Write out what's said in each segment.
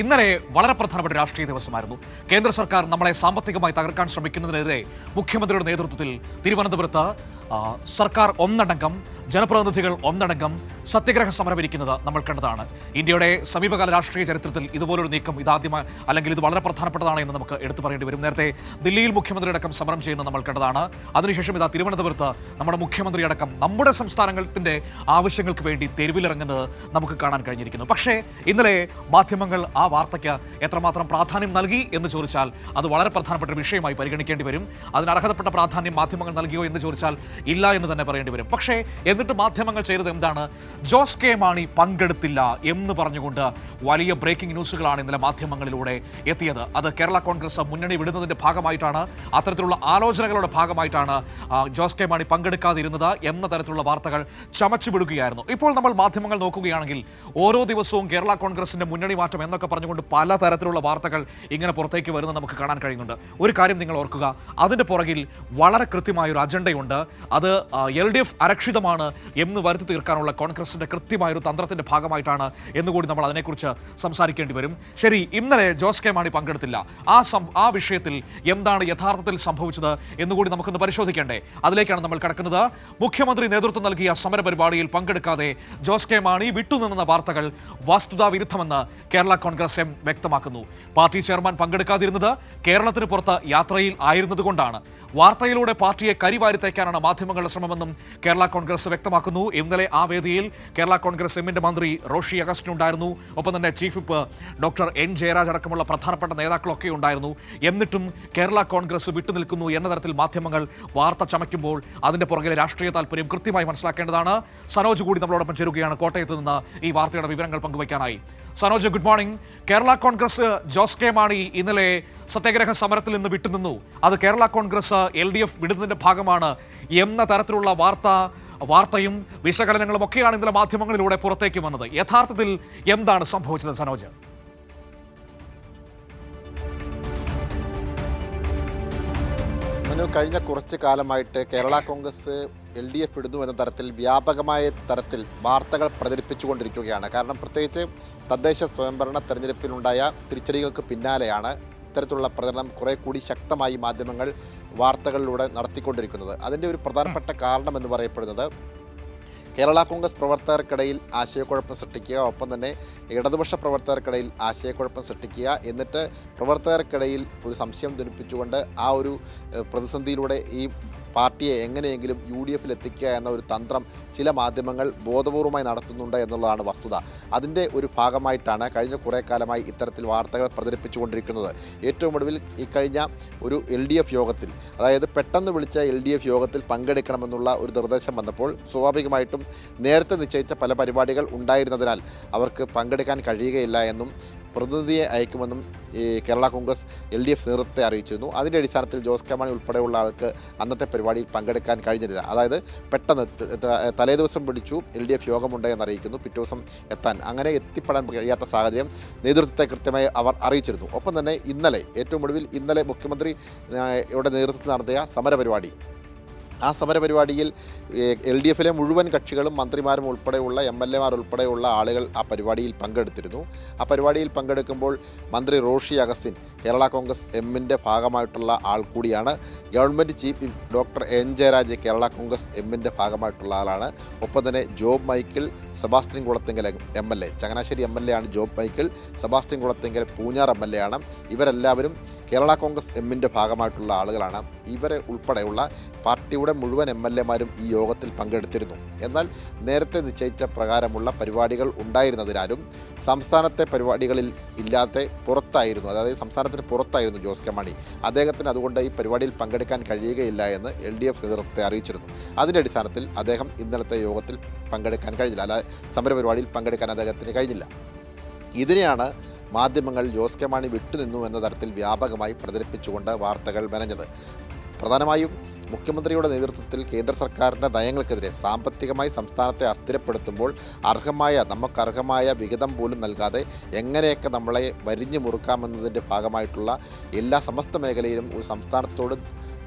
ഇന്നലെ വളരെ പ്രധാനപ്പെട്ട രാഷ്ട്രീയ ദിവസമായിരുന്നു. കേന്ദ്ര സർക്കാർ നമ്മളെ സാമ്പത്തികമായി തകർക്കാൻ ശ്രമിക്കുന്നതിനെതിരെ മുഖ്യമന്ത്രിയുടെ നേതൃത്വത്തിൽ തിരുവനന്തപുരത്ത് സർക്കാർ ഒന്നടങ്കം ജനപ്രതിനിധികൾ ഒന്നടങ്കം സത്യഗ്രഹ സമരം ഇരിക്കുന്നത് നമ്മൾ കണ്ടതാണ്. ഇന്ത്യയുടെ സമീപകാല രാഷ്ട്രീയ ചരിത്രത്തിൽ ഇതുപോലൊരു നീക്കം ഇതാദ്യമായി അല്ലെങ്കിൽ ഇത് വളരെ പ്രധാനപ്പെട്ടതാണ് എന്ന് നമുക്ക് എടുത്തു പറയേണ്ടി വരും. നേരത്തെ ദില്ലിയിൽ മുഖ്യമന്ത്രി അടക്കം സമരം ചെയ്യുന്നത് നമ്മൾ കണ്ടതാണ്. അതിനുശേഷം ഇതാ തിരുവനന്തപുരത്ത് നമ്മുടെ മുഖ്യമന്ത്രി അടക്കം നമ്മുടെ സംസ്ഥാനങ്ങളുടെ ആവശ്യങ്ങൾക്ക് വേണ്ടി തെരുവിലിറങ്ങുന്നത് നമുക്ക് കാണാൻ കഴിഞ്ഞിരിക്കുന്നു. പക്ഷേ ഇന്നലെ മാധ്യമങ്ങൾ ആ വാർത്തയ്ക്ക് എത്രമാത്രം പ്രാധാന്യം നൽകി എന്ന് ചോദിച്ചാൽ അത് വളരെ പ്രധാനപ്പെട്ട വിഷയമായി പരിഗണിക്കേണ്ടി വരും. അതിന് അർഹതപ്പെട്ട പ്രാധാന്യം മാധ്യമങ്ങൾ നൽകിയോ എന്ന് ചോദിച്ചാൽ ഇല്ല എന്ന് തന്നെ പറയേണ്ടി വരും. പക്ഷേ എന്നിട്ട് മാധ്യമങ്ങൾ ചെയ്തത് എന്താണ്? ജോസ് കെ മാണി പങ്കെടുത്തില്ല എന്ന് പറഞ്ഞുകൊണ്ട് വലിയ ബ്രേക്കിംഗ് ന്യൂസുകളാണ് ഇന്നലെ മാധ്യമങ്ങളിലൂടെ എത്തിയത്. അത് കേരള കോൺഗ്രസ് മുന്നണി വിടുന്നതിന്റെ ഭാഗമായിട്ടാണ്. അത്തരത്തിലുള്ള ആലോചനകളുടെ ഭാഗമായിട്ടാണ് ജോസ് കെ മാണി പങ്കെടുക്കാതിരുന്നത് എന്ന തരത്തിലുള്ള വാർത്തകൾ ചമച്ചു വിടുകയായിരുന്നു. ഇപ്പോൾ നമ്മൾ മാധ്യമങ്ങൾ നോക്കുകയാണെങ്കിൽ ഓരോ ദിവസവും കേരള കോൺഗ്രസിന്റെ മുന്നണി മാറ്റം എന്നൊക്കെ പറഞ്ഞുകൊണ്ട് പല തരത്തിലുള്ള വാർത്തകൾ ഇങ്ങനെ പുറത്തേക്ക് വരുന്നത് നമുക്ക് കാണാൻ കഴിയുന്നുണ്ട്. ഒരു കാര്യം നിങ്ങൾ ഓർക്കുക അതിന്റെ പുറകിൽ വളരെ കൃത്യമായ ഒരു അജണ്ടയുണ്ട്. അത് എൽ ഡി എഫ് അരക്ഷിതമാണ് എന്ന് വരുത്തി തീർക്കാനുള്ള കോൺഗ്രസിന്റെ കൃത്യമായ ഒരു തന്ത്രത്തിന്റെ ഭാഗമായിട്ടാണ് എന്നുകൂടി നമ്മൾ അതിനെക്കുറിച്ച് സംസാരിക്കേണ്ടി വരും. ശരി ഇന്നലെ ജോസ് കെ മാണി പങ്കെടുത്തില്ല. ആ ആ വിഷയത്തിൽ എന്താണ് യഥാർത്ഥത്തിൽ സംഭവിച്ചത് എന്നുകൂടി നമുക്കൊന്ന് പരിശോധിക്കേണ്ടേ. അതിലേക്കാണ് നമ്മൾ കടക്കുന്നത്. മുഖ്യമന്ത്രി നേതൃത്വം നൽകിയ സമരപരിപാടിയിൽ പങ്കെടുക്കാതെ ജോസ് കെ മാണി വിട്ടുനിന്ന വാർത്തകൾ വസ്തുതാ വിരുദ്ധമെന്ന് കേരള കോൺഗ്രസ് എം വ്യക്തമാക്കുന്നു. പാർട്ടി ചെയർമാൻ പങ്കെടുക്കാതിരുന്നത് കേരളത്തിന് പുറത്ത് യാത്രയിൽ ആയിരുന്നതുകൊണ്ടാണ്. വാർത്തയിലൂടെ പാർട്ടിയെ കരിവാരി തേക്കാനാണ് മാധ്യമങ്ങളുടെ ശ്രമമെന്നും കേരള കോൺഗ്രസ് വ്യക്തമാക്കുന്നു. ഇന്നലെ ആ വേദിയിൽ കേരള കോൺഗ്രസ് എമ്മിന്റെ മന്ത്രി റോഷി അഗസ്റ്റിൻ ഉണ്ടായിരുന്നു ഒപ്പം തന്നെ chief whip doctor N Jayaraj അടക്കമുള്ള പ്രധാനപ്പെട്ട നേതാക്കളൊക്കെ ഉണ്ടായിരുന്നു. എന്നിട്ടും കേരള കോൺഗ്രസ് വിട്ടുനിൽക്കുന്നു എന്ന തരത്തിൽ മാധ്യമങ്ങൾ വാർത്ത ചമയ്ക്കുമ്പോൾ അതിന്റെ പുറകിലെ രാഷ്ട്രീയ താല്പര്യം കൃത്യമായി മനസ്സിലാക്കേണ്ടതാണ്. സനോജ് കൂടി നമ്മളോടൊപ്പം ചേരുകയാണ്. കോട്ടയത്ത് നിന്ന് ഈ വാർത്തയുടെ വിവരങ്ങൾ പങ്കുവയ്ക്കാനായി. Sanoj good morning Kerala Congress Jose K Mani ഇന്നലെ സത്യാഗ്രഹ സമരത്തിൽ നിന്ന് വിട്ടുനിന്നു. അത് കേരള കോൺഗ്രസ് എൽ ഡി എഫ് വിടുന്നതിന്റെ ഭാഗമാണ് എന്ന തരത്തിലുള്ള വാർത്ത വാർത്തയും വിശകലനങ്ങളും ഒക്കെയാണ് ഇന്നലെ മാധ്യമങ്ങളിലൂടെ പുറത്തേക്ക് വന്നത്. യഥാർത്ഥത്തിൽ എന്താണ് സംഭവിച്ചത് സനോജ്? കഴിഞ്ഞ കുറച്ച് കാലമായിട്ട് Kerala Congress L D F ഇടുന്നു എന്ന തരത്തിൽ വ്യാപകമായ തരത്തിൽ വാർത്തകൾ പ്രചരിപ്പിച്ചുകൊണ്ടിരിക്കുകയാണ്. കാരണം പ്രത്യേകിച്ച് തദ്ദേശ സ്വയംഭരണ തെരഞ്ഞെടുപ്പിലുണ്ടായ തിരിച്ചടികൾക്ക് പിന്നാലെയാണ് ഇത്തരത്തിലുള്ള പ്രചരണം കുറെ കൂടി ശക്തമായി മാധ്യമങ്ങൾ വാർത്തകളിലൂടെ നടത്തിക്കൊണ്ടിരിക്കുന്നത്. അതിന്റെ ഒരു പ്രധാനപ്പെട്ട കാരണം എന്ന് പറയപ്പെടുന്നത് കേരള കോൺഗ്രസ് പ്രവർത്തകർക്കിടയിൽ ആശയക്കുഴപ്പം സൃഷ്ടിക്കുക ഒപ്പം തന്നെ ഇടതുപക്ഷ പ്രവർത്തകർക്കിടയിൽ ആശയക്കുഴപ്പം സൃഷ്ടിക്കുക എന്നിട്ട് പ്രവർത്തകർക്കിടയിൽ ഒരു സംശയം ജനിപ്പിച്ചുകൊണ്ട് ആ ഒരു പ്രതിസന്ധിയിലൂടെ ഈ പാർട്ടിയെ എങ്ങനെയെങ്കിലും യു ഡി എഫിൽ എത്തിക്കുക എന്ന ഒരു തന്ത്രം ചില മാധ്യമങ്ങൾ ബോധപൂർവമായി നടത്തുന്നുണ്ട് എന്നുള്ളതാണ് വസ്തുത. അതിന്റെ ഒരു ഭാഗമായിട്ടാണ് കഴിഞ്ഞ കുറേ കാലമായി ഇത്തരത്തിൽ വാർത്തകൾ പ്രചരിപ്പിച്ചുകൊണ്ടിരിക്കുന്നത്. ഏറ്റവും ഒടുവിൽ ഇക്കഴിഞ്ഞ ഒരു എൽ ഡി എഫ് യോഗത്തിൽ അതായത് പെട്ടെന്ന് വിളിച്ച എൽ ഡി എഫ് യോഗത്തിൽ പങ്കെടുക്കണമെന്നുള്ള ഒരു നിർദ്ദേശം വന്നപ്പോൾ സ്വാഭാവികമായിട്ടും നേരത്തെ നിശ്ചയിച്ച പല പരിപാടികൾ ഉണ്ടായിരുന്നതിനാൽ അവർക്ക് പങ്കെടുക്കാൻ കഴിയുകയില്ല എന്നും പ്രതിനിധിയെ അയക്കുമെന്നും ഈ Kerala Congress L D F നേതൃത്വത്തെ അറിയിച്ചിരുന്നു. അതിന്റെ അടിസ്ഥാനത്തിൽ ജോസ് കെ മാണി ഉൾപ്പെടെയുള്ള ആൾക്ക് അന്നത്തെ പരിപാടിയിൽ പങ്കെടുക്കാൻ കഴിഞ്ഞില്ല അതായത് പെട്ടെന്ന് തലേദിവസം പിടിച്ചു എൽ ഡി എഫ് യോഗമുണ്ട് എന്നറിയിക്കുന്നു പിറ്റേ ദിവസം എത്താൻ. അങ്ങനെ എത്തിപ്പെടാൻ കഴിയാത്ത സാഹചര്യം നേതൃത്വത്തെ കൃത്യമായി അവർ അറിയിച്ചിരുന്നു. ഒപ്പം തന്നെ ഇന്നലെ ഏറ്റവും ഒടുവിൽ ഇന്നലെ മുഖ്യമന്ത്രി ഇവിടെ നേതൃത്വത്തിൽ നടത്തിയ സമരപരിപാടി ആ സമരപരിപാടിയിൽ എൽ ഡി എഫിലെ മുഴുവൻ കക്ഷികളും മന്ത്രിമാരും ഉൾപ്പെടെയുള്ള എം എൽ എമാർ ഉൾപ്പെടെയുള്ള ആളുകൾ ആ പരിപാടിയിൽ പങ്കെടുത്തിരുന്നു. ആ പരിപാടിയിൽ പങ്കെടുക്കുമ്പോൾ മന്ത്രി റോഷി അഗസ്റ്റിൻ കേരള കോൺഗ്രസ് എമ്മിന്റെ ഭാഗമായിട്ടുള്ള ആൾ കൂടിയാണ്. Government chief doctor N Jayaraj Kerala Congress എമ്മിന്റെ ഭാഗമായിട്ടുള്ള ആളാണ്. ഒപ്പം തന്നെ Job Michael Sebastian Kulathinkal M L A. Changanassery M L A ആണ് Job Michael Sebastian Kulathinkal Poonjar M L A ആണ്. ഇവരെല്ലാവരും കേരള കോൺഗ്രസ് എമ്മിന്റെ ഭാഗമായിട്ടുള്ള ആളുകളാണ്. ഇവരെ ഉൾപ്പെടെയുള്ള പാർട്ടിയുടെ മുഴുവൻ എം എൽ എമാരും ഈ യോഗത്തിൽ പങ്കെടുത്തിരുന്നു. എന്നാൽ നേരത്തെ നിശ്ചയിച്ച പ്രകാരമുള്ള പരിപാടികൾ ഉണ്ടായിരുന്നതിനാലും സംസ്ഥാനത്തെ പരിപാടികളിൽ ഇല്ലാത്ത പുറത്തായിരുന്നു അതായത് സംസ്ഥാനത്തിന് പുറത്തായിരുന്നു ജോസ് കെ മാണി. അദ്ദേഹത്തിന് അതുകൊണ്ട് ഈ പരിപാടിയിൽ പങ്കെടുക്കാൻ കഴിയുകയില്ല എന്ന് എൽ ഡി എഫ് നേതൃത്വത്തെ അറിയിച്ചിരുന്നു. അതിന്റെ അടിസ്ഥാനത്തിൽ അദ്ദേഹം ഇന്നലത്തെ യോഗത്തിൽ പങ്കെടുക്കാൻ കഴിഞ്ഞില്ല. അല്ല സമരപരിപാടിയിൽ പങ്കെടുക്കാൻ അദ്ദേഹത്തിന് കഴിഞ്ഞില്ല. ഇതിനെയാണ് മാധ്യമങ്ങൾ ജോസ് കെ മാണി വിട്ടുനിന്നു എന്ന തരത്തിൽ വ്യാപകമായി പ്രചരിപ്പിച്ചുകൊണ്ട് വാർത്തകൾ മെനഞ്ഞത്. പ്രധാനമായും മുഖ്യമന്ത്രിയുടെ നേതൃത്വത്തിൽ കേന്ദ്ര സർക്കാരിന്റെ നയങ്ങൾക്കെതിരെ സാമ്പത്തികമായി സംസ്ഥാനത്തെ അസ്ഥിരപ്പെടുത്തുമ്പോൾ അർഹമായ നമുക്കർഹമായ വിഹിതം പോലും നൽകാതെ എങ്ങനെയൊക്കെ നമ്മളെ വരിഞ്ഞു മുറുക്കാമെന്നതിന്റെ ഭാഗമായിട്ടുള്ള എല്ലാ സമസ്ത മേഖലയിലും ഒരു സംസ്ഥാനത്തോട്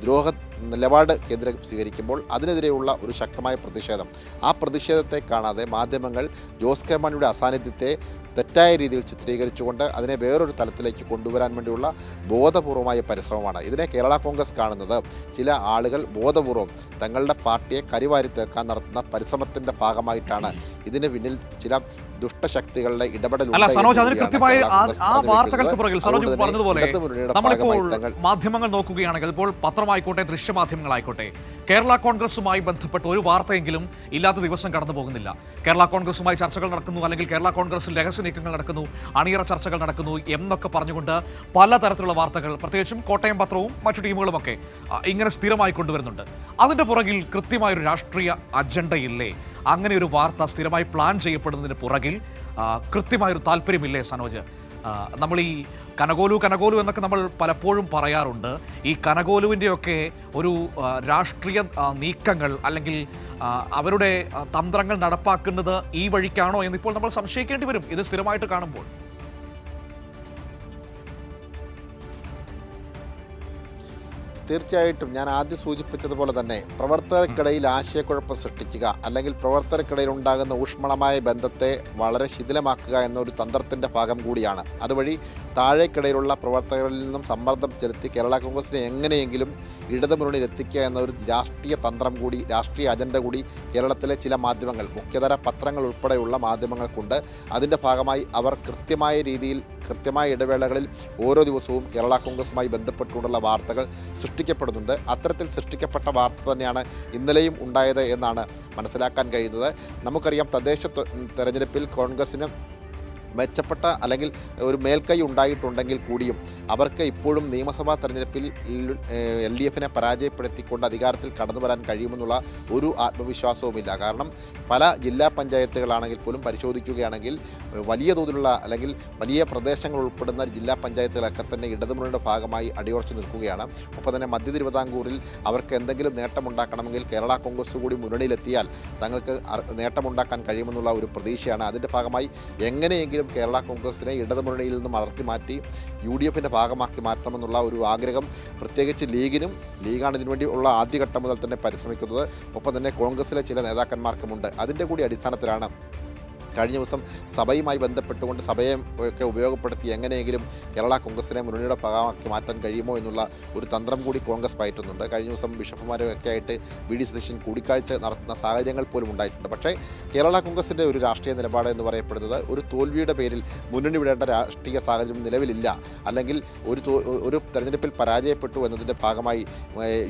ദ്രോഹ നിലപാട് കേന്ദ്രം സ്വീകരിക്കുമ്പോൾ അതിനെതിരെയുള്ള ഒരു ശക്തമായ പ്രതിഷേധം. ആ പ്രതിഷേധത്തെ കാണാതെ മാധ്യമങ്ങൾ ജോസ് കെ മാണിയുടെ അസാന്നിധ്യത്തെ തെറ്റായ രീതിയിൽ ചിത്രീകരിച്ചുകൊണ്ട് അതിനെ വേറൊരു തലത്തിലേക്ക് കൊണ്ടുവരാൻ വേണ്ടിയുള്ള ബോധപൂർവമായ പരിശ്രമമാണ് ഇതിനെ കേരള കോൺഗ്രസ് കാണുന്നത്. ചില ആളുകൾ ബോധപൂർവം തങ്ങളുടെ പാർട്ടിയെ കരിവാരി തീർക്കാൻ നടത്തുന്ന പരിശ്രമത്തിന്റെ ഭാഗമായിട്ടാണ് ഇതിന് പിന്നിൽ ചില ദുഷ്ടശക്തികളുടെ ഇടപെടൽ അല്ല ഉണ്ട് സനോജ് അതിന് കൃത്യമായി ആ-. വാർത്തകൾക്ക് പുറകിൽ സനോജ് പറഞ്ഞതുപോലെ നമ്മളിപ്പോൾ മാധ്യമങ്ങൾ നോക്കുകയാണെങ്കിൽ ഇപ്പോൾ പത്രമായിക്കോട്ടെ ദൃശ്യമാധ്യമങ്ങളായിക്കോട്ടെ കേരള കോൺഗ്രസുമായി ബന്ധപ്പെട്ട് ഒരു വാർത്തയെങ്കിലും ഇല്ലാത്ത ദിവസം കടന്നു പോകുന്നില്ല. കേരള കോൺഗ്രസുമായി ചർച്ചകൾ നടക്കുന്നു അല്ലെങ്കിൽ കേരള കോൺഗ്രസിൽ രഹസ്യ നീക്കങ്ങൾ നടക്കുന്നു അണിയറ ചർച്ചകൾ നടക്കുന്നു എന്നൊക്കെ പറഞ്ഞുകൊണ്ട് പലതരത്തിലുള്ള വാർത്തകൾ പ്രത്യേകിച്ചും കോട്ടയം പത്രവും മറ്റു ടീമുകളുമൊക്കെ ഒക്കെ ഇങ്ങനെ സ്ഥിരമായി കൊണ്ടുവരുന്നുണ്ട്. അതിന്റെ പുറകിൽ കൃത്യമായൊരു രാഷ്ട്രീയ അജണ്ടയില്ലേ? അങ്ങനെ ഒരു വാർത്ത സ്ഥിരമായി പ്ലാൻ ചെയ്യപ്പെടുന്നതിന് പുറകിൽ കൃത്യമായൊരു താല്പര്യമില്ലേ സനോജ്? നമ്മൾ ഈ കനകോലു കനകോലു എന്നൊക്കെ നമ്മൾ പലപ്പോഴും പറയാറുണ്ട്. ഈ കനകോലുവിന്റെയൊക്കെ ഒരു രാഷ്ട്രീയ നീക്കങ്ങൾ അല്ലെങ്കിൽ അവരുടെ തന്ത്രങ്ങൾ നടപ്പാക്കുന്നത് ഈ വഴിക്കാണോ എന്നിപ്പോൾ നമ്മൾ സംശയിക്കേണ്ടി വരും. ഇത് സ്ഥിരമായിട്ട് കാണുമ്പോൾ. തീർച്ചയായിട്ടും ഞാൻ ആദ്യം സൂചിപ്പിച്ചതുപോലെ തന്നെ പ്രവർത്തകർക്കിടയിൽ ആശയക്കുഴപ്പം സൃഷ്ടിക്കുക അല്ലെങ്കിൽ പ്രവർത്തകർക്കിടയിൽ ഉണ്ടാകുന്ന ഊഷ്മളമായ ബന്ധത്തെ വളരെ ശിഥിലമാക്കുക എന്നൊരു തന്ത്രത്തിന്റെ ഭാഗം കൂടിയാണ്. അതുവഴി താഴേക്കിടയിലുള്ള പ്രവർത്തകരിൽ നിന്നും സമ്മർദ്ദം ചെലുത്തി കേരള കോൺഗ്രസിനെ എങ്ങനെയെങ്കിലും ഇടതു എത്തിക്കുക എന്ന ഒരു രാഷ്ട്രീയ തന്ത്രം കൂടി രാഷ്ട്രീയ അജണ്ട കൂടി കേരളത്തിലെ ചില മാധ്യമങ്ങൾ മുഖ്യതര പത്രങ്ങൾ ഉൾപ്പെടെയുള്ള മാധ്യമങ്ങൾക്കുണ്ട്. അതിന്റെ ഭാഗമായി അവർ കൃത്യമായ രീതിയിൽ കൃത്യമായ ഇടവേളകളിൽ ഓരോ ദിവസവും കേരള കോൺഗ്രസുമായി ബന്ധപ്പെട്ടുകൊണ്ടുള്ള വാർത്തകൾ സൃഷ്ടിക്കപ്പെടുന്നുണ്ട്. അത്തരത്തിൽ സൃഷ്ടിക്കപ്പെട്ട വാർത്ത തന്നെയാണ് ഇന്നലെയും ഉണ്ടായത് എന്നാണ് മനസ്സിലാക്കാൻ കഴിയുന്നത്. നമുക്കറിയാം തദ്ദേശ തെരഞ്ഞെടുപ്പിൽ കോൺഗ്രസിന് മെച്ചപ്പെട്ട അല്ലെങ്കിൽ ഒരു മേൽക്കൈ ഉണ്ടായിട്ടുണ്ടെങ്കിൽ കൂടിയും അവർക്ക് ഇപ്പോഴും നിയമസഭാ തെരഞ്ഞെടുപ്പിൽ എൽ ഡി എഫിനെ പരാജയപ്പെടുത്തിക്കൊണ്ട് അധികാരത്തിൽ കടന്നു വരാൻ കഴിയുമെന്നുള്ള ഒരു ആത്മവിശ്വാസവുമില്ല. കാരണം പല ജില്ലാ പഞ്ചായത്തുകളാണെങ്കിൽ പോലും പരിശോധിക്കുകയാണെങ്കിൽ വലിയ തോതിലുള്ള അല്ലെങ്കിൽ വലിയ പ്രദേശങ്ങൾ ഉൾപ്പെടുന്ന ജില്ലാ പഞ്ചായത്തുകളൊക്കെ തന്നെ ഇടതുമുന്നണിയുടെ ഭാഗമായി അടിയുറച്ചു നിൽക്കുകയാണ്. ഒപ്പം തന്നെ മധ്യ തിരുവിതാംകൂറിൽ അവർക്ക് എന്തെങ്കിലും നേട്ടമുണ്ടാക്കണമെങ്കിൽ കേരള കോൺഗ്രസ് കൂടി മുന്നണിയിലെത്തിയാൽ തങ്ങൾക്ക് നേട്ടമുണ്ടാക്കാൻ കഴിയുമെന്നുള്ള ഒരു പ്രതീക്ഷയാണ്. അതിന്റെ ഭാഗമായി എങ്ങനെയെങ്കിലും കേരള കോൺഗ്രസിനെ ഇടതുമുന്നണിയിൽ നിന്നും അടർത്തി മാറ്റി യു ഡി എഫിന്റെ ഭാഗമാക്കി മാറ്റണമെന്നുള്ള ഒരു ആഗ്രഹം പ്രത്യേകിച്ച് ലീഗിനും ലീഗാണ് ഇതിനുവേണ്ടി ഉള്ള ആദ്യഘട്ടം മുതൽ തന്നെ പരിശ്രമിക്കുന്നത്. ഒപ്പം തന്നെ കോൺഗ്രസിലെ ചില നേതാക്കന്മാർക്കുമുണ്ട് അതിന്റെ കൂടി അടിസ്ഥാനത്തിലാണ് കഴിഞ്ഞ ദിവസം സഭയുമായി ബന്ധപ്പെട്ടുകൊണ്ട് സഭയെ ഒക്കെ ഉപയോഗപ്പെടുത്തി എങ്ങനെയെങ്കിലും കേരള കോൺഗ്രസിനെ മുന്നണിയുടെ ഭാഗമാക്കി മാറ്റാൻ കഴിയുമോ എന്നുള്ള ഒരു തന്ത്രം കൂടി കോൺഗ്രസ് പയറ്റുന്നുണ്ട്. കഴിഞ്ഞ ദിവസം ബിഷപ്പുമാരൊക്കെ ആയിട്ട് വി ഡി സതീശൻ കൂടിക്കാഴ്ച നടത്തുന്ന സാഹചര്യങ്ങൾ പോലും ഉണ്ടായിട്ടുണ്ട്. പക്ഷേ കേരള കോൺഗ്രസിന്റെ ഒരു രാഷ്ട്രീയ നിലപാട് എന്ന് പറയപ്പെടുന്നത് ഒരു തോൽവിയുടെ പേരിൽ മുന്നണി വിടേണ്ട രാഷ്ട്രീയ സാഹചര്യം നിലവിലില്ല. അല്ലെങ്കിൽ ഒരു ഒരു തെരഞ്ഞെടുപ്പിൽ പരാജയപ്പെട്ടു എന്നതിന്റെ ഭാഗമായി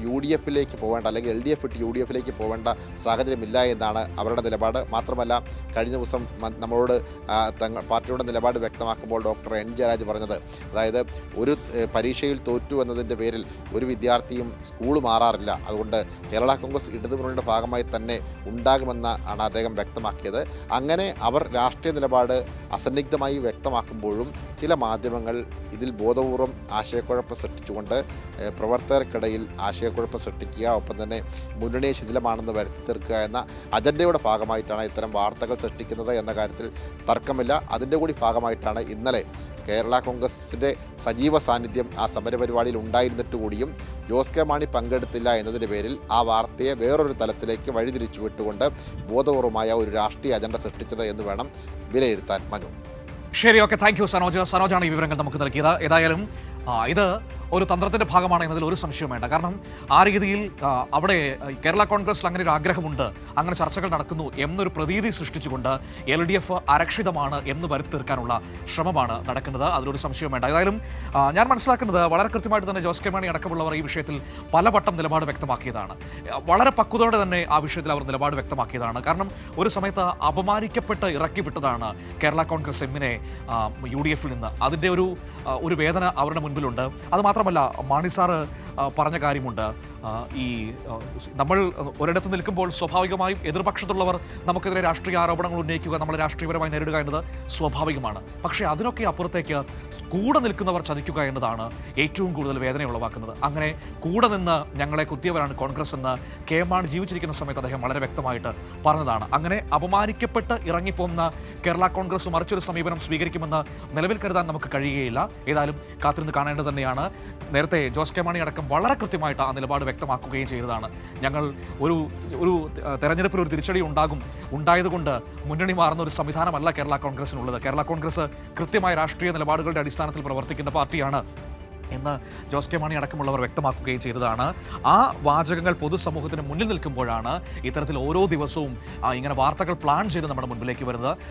യു ഡി എഫിലേക്ക് പോവേണ്ട അല്ലെങ്കിൽ എൽ ഡി എഫ് ഇട്ട് യു ഡി എഫിലേക്ക് പോവേണ്ട സാഹചര്യമില്ല എന്നാണ് അവരുടെ നിലപാട്. മാത്രമല്ല കഴിഞ്ഞ ദിവസം നമ്മളോട് തങ്ങൾ പാർട്ടിയുടെ നിലപാട് വ്യക്തമാക്കുമ്പോൾ ഡോക്ടർ എൻ. ജയരാജ് പറഞ്ഞത് അതായത് ഒരു പരീക്ഷയിൽ തോറ്റു എന്നതിന്റെ പേരിൽ ഒരു വിദ്യാർത്ഥിയും സ്കൂൾ മാറാറില്ല. അതുകൊണ്ട് കേരള കോൺഗ്രസ് ഇടതുമുന്നണിയുടെ ഭാഗമായി തന്നെ ഉണ്ടാകുമെന്ന് ആണ് അദ്ദേഹം വ്യക്തമാക്കിയത്. അങ്ങനെ അവർ രാഷ്ട്രീയ നിലപാട് അസന്നിഗ്ധമായി വ്യക്തമാക്കുമ്പോഴും ചില മാധ്യമങ്ങൾ ഇതിൽ ബോധപൂർവം ആശയക്കുഴപ്പം സൃഷ്ടിച്ചുകൊണ്ട് പ്രവർത്തകർക്കിടയിൽ ആശയക്കുഴപ്പം സൃഷ്ടിക്കുക ഒപ്പം തന്നെ മുന്നണിയെ ശിഥിലമാണെന്ന് വരുത്തി തീർക്കുക എന്ന അജണ്ടയുടെ ഭാഗമായിട്ടാണ് ഇത്തരം വാർത്തകൾ സൃഷ്ടിക്കുന്നത് എന്ന കാര്യത്തിൽ തർക്കമില്ല. അതിന്റെ കൂടി ഭാഗമായിട്ടാണ് ഇന്നലെ കേരള കോൺഗ്രസിന്റെ സജീവ സാന്നിധ്യം ആ സമരപരിപാടിയിൽ ഉണ്ടായിരുന്നിട്ട് കൂടിയും ജോസ് കെ മാണി പങ്കെടുത്തില്ല എന്നതിന്റെ പേരിൽ ആ വാർത്തയെ വേറൊരു തലത്തിലേക്ക് വഴിതിരിച്ചു വിട്ടുകൊണ്ട് ബോധപൂർവമായ ഒരു രാഷ്ട്രീയ അജണ്ട സൃഷ്ടിച്ചത് എന്ന് വേണം വിലയിരുത്താൻ മനു. ശരി ഓക്കെ. Thank you Sanoj. സനോജാണ് ഈ വിവരങ്ങൾ നമുക്ക് നൽകിയത്. ഏതായാലും ഇത് ഒരു തന്ത്രത്തിന്റെ ഭാഗമാണ് എന്നതിൽ ഒരു സംശയവും വേണ്ട. കാരണം ആ രീതിയിൽ അവിടെ കേരള കോൺഗ്രസിൽ അങ്ങനെ ഒരു ആഗ്രഹമുണ്ട്. അങ്ങനെ ചർച്ചകൾ നടക്കുന്നു എന്നൊരു പ്രതീതി സൃഷ്ടിച്ചുകൊണ്ട് എൽ ഡി എഫ് അരക്ഷിതമാണ് എന്ന് വരുത്തി തീർക്കാനുള്ള ശ്രമമാണ് നടക്കുന്നത്. അതിലൊരു സംശയവും വേണ്ട. ഏതായാലും ഞാൻ മനസ്സിലാക്കുന്നത് വളരെ കൃത്യമായിട്ട് തന്നെ ജോസ് കെ മാണി അടക്കമുള്ളവർ ഈ വിഷയത്തിൽ പലവട്ടം നിലപാട് വ്യക്തമാക്കിയതാണ്. വളരെ പക്വതയോടെ തന്നെ ആ വിഷയത്തിൽ അവർ നിലപാട് വ്യക്തമാക്കിയതാണ്. കാരണം ഒരു സമയത്ത് അപമാനിക്കപ്പെട്ട് ഇറക്കി വിട്ടതാണ് കേരള കോൺഗ്രസ് എമ്മിനെ യു ഡി എഫിൽ നിന്ന്. അതിന്റെ ഒരു ഒരു വേദന അവരുടെ മുൻപിലുണ്ട്. അത് മാത്രമല്ല മാണി സാറ് പറഞ്ഞ കാര്യമുണ്ട്. ഈ നമ്മൾ ഒരിടത്ത് നിൽക്കുമ്പോൾ സ്വാഭാവികമായും എതിർപക്ഷത്തുള്ളവർ നമുക്കെതിരെ രാഷ്ട്രീയ ആരോപണങ്ങൾ ഉന്നയിക്കുക നമ്മൾ രാഷ്ട്രീയപരമായി നേരിടുക എന്നത് സ്വാഭാവികമാണ്. പക്ഷേ അതിനൊക്കെ അപ്പുറത്തേക്ക് കൂടെ നിൽക്കുന്നവർ ചതിക്കുക എന്നതാണ് ഏറ്റവും കൂടുതൽ വേദന ഉളവാക്കുന്നത്. അങ്ങനെ കൂടെ നിന്ന് ഞങ്ങളെ കുത്തിയവരാണ് കോൺഗ്രസ് എന്ന് കെ മാണി ജീവിച്ചിരിക്കുന്ന സമയത്ത് അദ്ദേഹം വളരെ വ്യക്തമായിട്ട് പറഞ്ഞതാണ്. അങ്ങനെ അപമാനിക്കപ്പെട്ട് ഇറങ്ങിപ്പോകുന്ന കേരള കോൺഗ്രസ് മറിച്ചൊരു സമീപനം സ്വീകരിക്കുമെന്ന് നിലവിൽ കരുതാൻ നമുക്ക് കഴിയുകയില്ല. ഏതായാലും കാത്തിരുന്ന് കാണേണ്ടത് തന്നെയാണ്. നേരത്തെ ജോസ് കെ മാണി അടക്കം വളരെ കൃത്യമായിട്ട് ആ നിലപാട് വ്യക്തമാക്കുകയും ചെയ്തതാണ്. ഞങ്ങൾ ഒരു ഒരു തെരഞ്ഞെടുപ്പിൽ ഒരു തിരിച്ചടി ഉണ്ടാകും. ഉണ്ടായതുകൊണ്ട് മുന്നണി മാറുന്ന ഒരു സംവിധാനമല്ല കേരള കോൺഗ്രസിനുള്ളത്. കേരള കോൺഗ്രസ് കൃത്യമായ രാഷ്ട്രീയ നിലപാടുകളുടെ അടിസ്ഥാനത്തിൽ പ്രവർത്തിക്കുന്ന പാർട്ടിയാണ് എന്ന് ജോസ് കെ മാണി അടക്കമുള്ളവർ വ്യക്തമാക്കുകയും ചെയ്തതാണ്. ആ വാചകങ്ങൾ പൊതുസമൂഹത്തിന് മുന്നിൽ നിൽക്കുമ്പോഴാണ് ഇത്തരത്തിൽ ഓരോ ദിവസവും ഇങ്ങനെ വാർത്തകൾ പ്ലാൻ ചെയ്ത് നമ്മുടെ മുൻപിലേക്ക് വരുന്നത്.